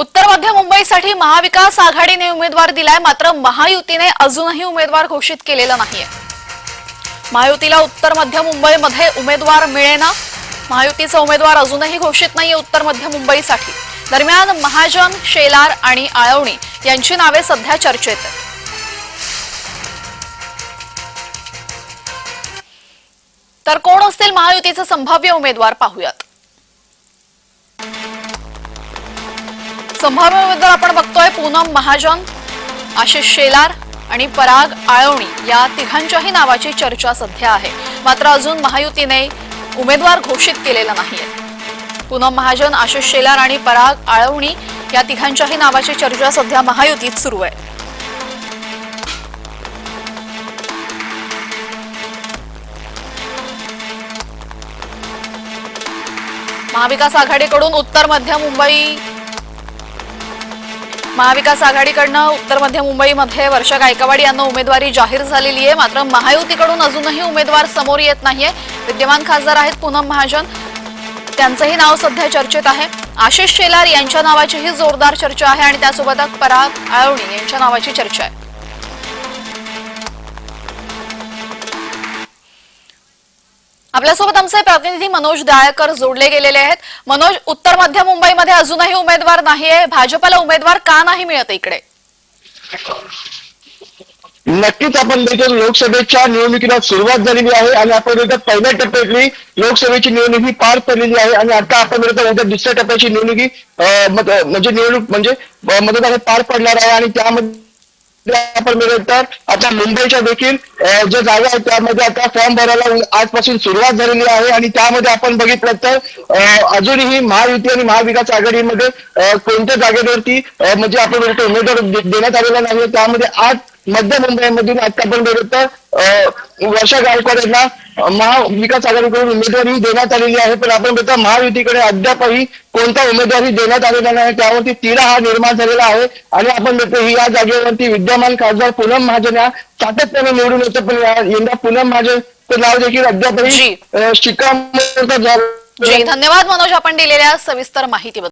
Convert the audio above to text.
उत्तर मध्य मुंबईसाठी महाविकास आघाडीने उमेदवार दिलाय मात्र महायुतीने अजूनही उमेदवार घोषित केलेला नाहीये. महायुतीला उत्तर मध्य मुंबईमध्ये उमेदवार मिळेना. महायुतीचा उमेदवार अजूनही घोषित नाहीये उत्तर मध्य मुंबईसाठी. दरम्यान महाजन शेलार आणि आळवणी यांची नावे सध्या चर्चेत आहेत. तर कोण असतील महायुतीचे संभाव्य उमेदवार पाहूयात. संभाव्य उमेदवार आपण बघतोय पूनम महाजन आशिष शेलार आणि पराग आळवणी या तिघांच्याही नावाची चर्चा सध्या आहे. मात्र अजून महायुतीने उमेदवार घोषित केलेला नाहीये. पूनम महाजन आशिष शेलार आणि पराग आळवणी या तिघांच्याही नावाची चर्चा सध्या महायुतीत सुरू आहे. महाविकास आघाडीकडून उत्तर मध्य मुंबई महाविकास आघाडीकडनं उत्तर मध्य मुंबईमध्ये वर्षा गायकवाड यांना उमेदवारी जाहीर झालेली आहे. मात्र महायुतीकडून अजूनही उमेदवार समोर येत नाहीये. विद्यमान खासदार आहेत पूनम महाजन. त्यांचंही नाव सध्या चर्चेत आहे. आशिष शेलार यांच्या नावाचीही जोरदार चर्चा आहे आणि त्यासोबतच पराग आळवणी यांच्या नावाची चर्चा आहे. आपल्यासोबत आमचे प्रतिनिधी मनोज दाळकर जोडले गेलेले आहेत. मनोज उत्तर मध्य मुंबईमध्ये अजूनही उमेदवार नाहीये. भाजपला उमेदवार का नाही मिळत इकडे? नक्कीच आपण बघतो लोकसभेच्या निवडणुकीला सुरुवात झालेली आहे आणि आपण बघतो पहिल्या टप्प्यातली लोकसभेची निवडणूक ही पार पडलेली आहे आणि आता आपण उद्या दुसऱ्या टप्प्याची निवडणुकी म्हणजे निवडणूक म्हणजे मतदान पार पडणार आहे आणि त्यामध्ये आपण बघत तर आता मुंबईच्या देखील अं, ज्या जागा आहेत त्यामध्ये आता फॉर्म भरायला आजपासून सुरुवात झालेली आहे आणि त्यामध्ये आपण बघितलं तर अजूनही महायुती आणि महाविकास आघाडीमध्ये कोणत्या जागेवरती म्हणजे आपण उमेदवार देण्यात आलेला नाही त्यामध्ये आज मध्य मुंबईमधून आता आपण बघत तर अं, वर्षा गायकवाड यांना महाविकास आघाडीकडून उमेदवारी देण्यात आलेली आहे पण आपण बघता महायुतीकडे अद्यापही कोणता उमेदवारी देण्यात आलेला नाही. त्यावरती तिढा हा निर्माण झालेला आहे. आणि आपण बघतो ही या जागेवरती विद्यमान खासदार पूनम महाजन या सातत्याने निवडून येतं पण यंदा पूनम महाजन नाव देखील अद्यापही शिक्कामोर्तब झालं. जी. धन्यवाद मनोज आपण दिलेल्या सविस्तर माहितीबद्दल.